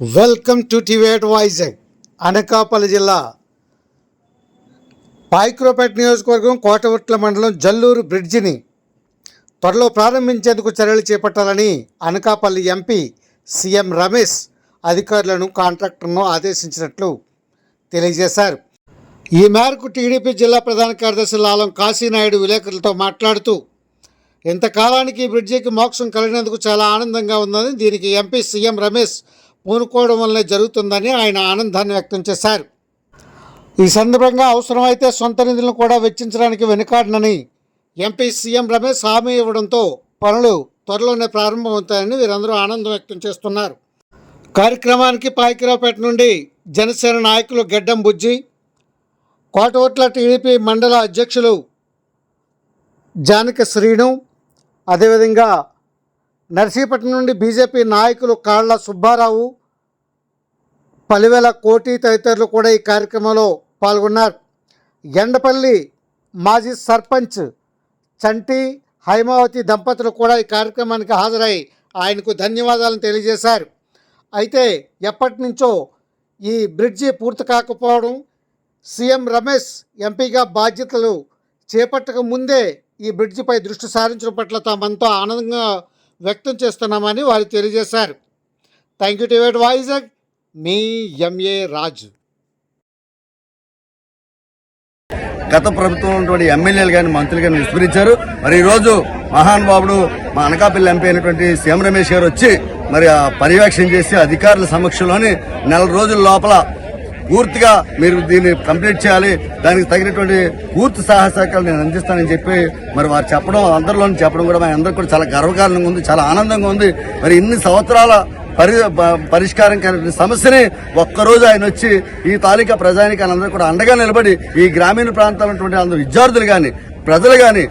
Welcome to టివేట్ వైజాగ్ అనకాపల్లి జిల్లా. పాయిక్రోపేట నియోజకవర్గం కోటవట్ల మండలం జల్లూరు బ్రిడ్జిని త్వరలో ప్రారంభించేందుకు చర్యలు చేపట్టాలని అనకాపల్లి ఎంపీ సీఎం రమేష్ అధికారులను కాంట్రాక్టర్ను ఆదేశించినట్లు తెలియజేశారు. ఈ మేరకు టీడీపీ జిల్లా ప్రధాన కార్యదర్శి లాలం కాశీనాయుడు విలేకరులతో మాట్లాడుతూ ఇంతకాలానికి ఈ బ్రిడ్జికి మోక్షం కలిగినందుకు చాలా ఆనందంగా ఉందని దీనికి ఎంపీ సీఎం రమేష్ పూనుకోవడం వల్లనే జరుగుతుందని ఆయన ఆనందాన్ని వ్యక్తం చేశారు. ఈ సందర్భంగా అవసరమైతే సొంత నిధులను కూడా వెచ్చించడానికి వెనుకాడనని ఎంపీ సీఎం రమేష్ హామీ ఇవ్వడంతో పనులు త్వరలోనే ప్రారంభమవుతాయని వీరందరూ ఆనందం వ్యక్తం చేస్తున్నారు. కార్యక్రమానికి పాయకిరావుపేట నుండి జనసేన నాయకులు గెడ్డం బుజ్జి కోటవట్ల టీడీపీ మండల అధ్యక్షులు జానక శ్రీను అదేవిధంగా నర్సీపట్నం నుండి బీజేపీ నాయకులు కాళ్ళ సుబ్బారావు పలివేల కోటి తదితరులు కూడా ఈ కార్యక్రమంలో పాల్గొన్నారు. ఎండపల్లి మాజీ సర్పంచ్ చంటి హైమావతి దంపతులు కూడా ఈ కార్యక్రమానికి హాజరై ఆయనకు ధన్యవాదాలను తెలియజేశారు. అయితే ఎప్పటి నుంచో ఈ బ్రిడ్జి పూర్తి కాకపోవడం సీఎం రమేష్ ఎంపీగా బాధ్యతలు చేపట్టక ముందే ఈ బ్రిడ్జిపై దృష్టి సారించడం పట్ల తామంతా ఆనందంగా వ్యక్తం చేస్తున్నామని వారు తెలియజేశారు. థ్యాంక్ యూ టివేట్ వైజాగ్ మీ ఎంఏ రాజు గత ప్రభుత్వం ఉన్నటువంటి ఎమ్మెల్యేలు కానీ మంత్రులు కానీ విస్మరించారు. మరి ఈ రోజు మహానుభావుడు మా అనకాపల్లి ఎంపీ అయినటువంటి సీఎం రమేష్ గారు వచ్చి మరి ఆ పర్యవేక్షణ చేసి అధికారుల సమక్షంలోని నెల రోజుల లోపల పూర్తిగా మీరు దీన్ని కంప్లీట్ చేయాలి. దానికి తగినటువంటి పూర్తి సహాయశాఖలు నేను అందిస్తానని చెప్పి మరి వారు చెప్పడం అందరిలోని చెప్పడం కూడా మా అందరికి కూడా చాలా గర్వకారణంగా ఉంది చాలా ఆనందంగా ఉంది. మరి ఇన్ని సంవత్సరాల పరి పరిష్కారం కాని సమస్యని ఒక్కరోజు ఆయన వచ్చి ఈ తాలూకా ప్రజానికి అందరూ కూడా అండగా నిలబడి ఈ గ్రామీణ ప్రాంతాల్లో ఉన్నటువంటి అందరు విద్యార్థులు కానీ ప్రజలు కానీ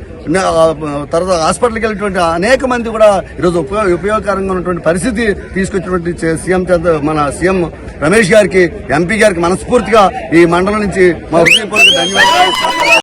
తర్వాత హాస్పిటల్కి వెళ్ళినటువంటి అనేక మంది కూడా ఈరోజు ఉపయోగ ఉపయోగకరంగా ఉన్నటువంటి పరిస్థితి తీసుకొచ్చినటువంటి సీఎం చేత మన సీఎం రమేష్ గారికి ఎంపీ గారికి మనస్ఫూర్తిగా ఈ మండలం నుంచి మా ధన్యవాదాలు.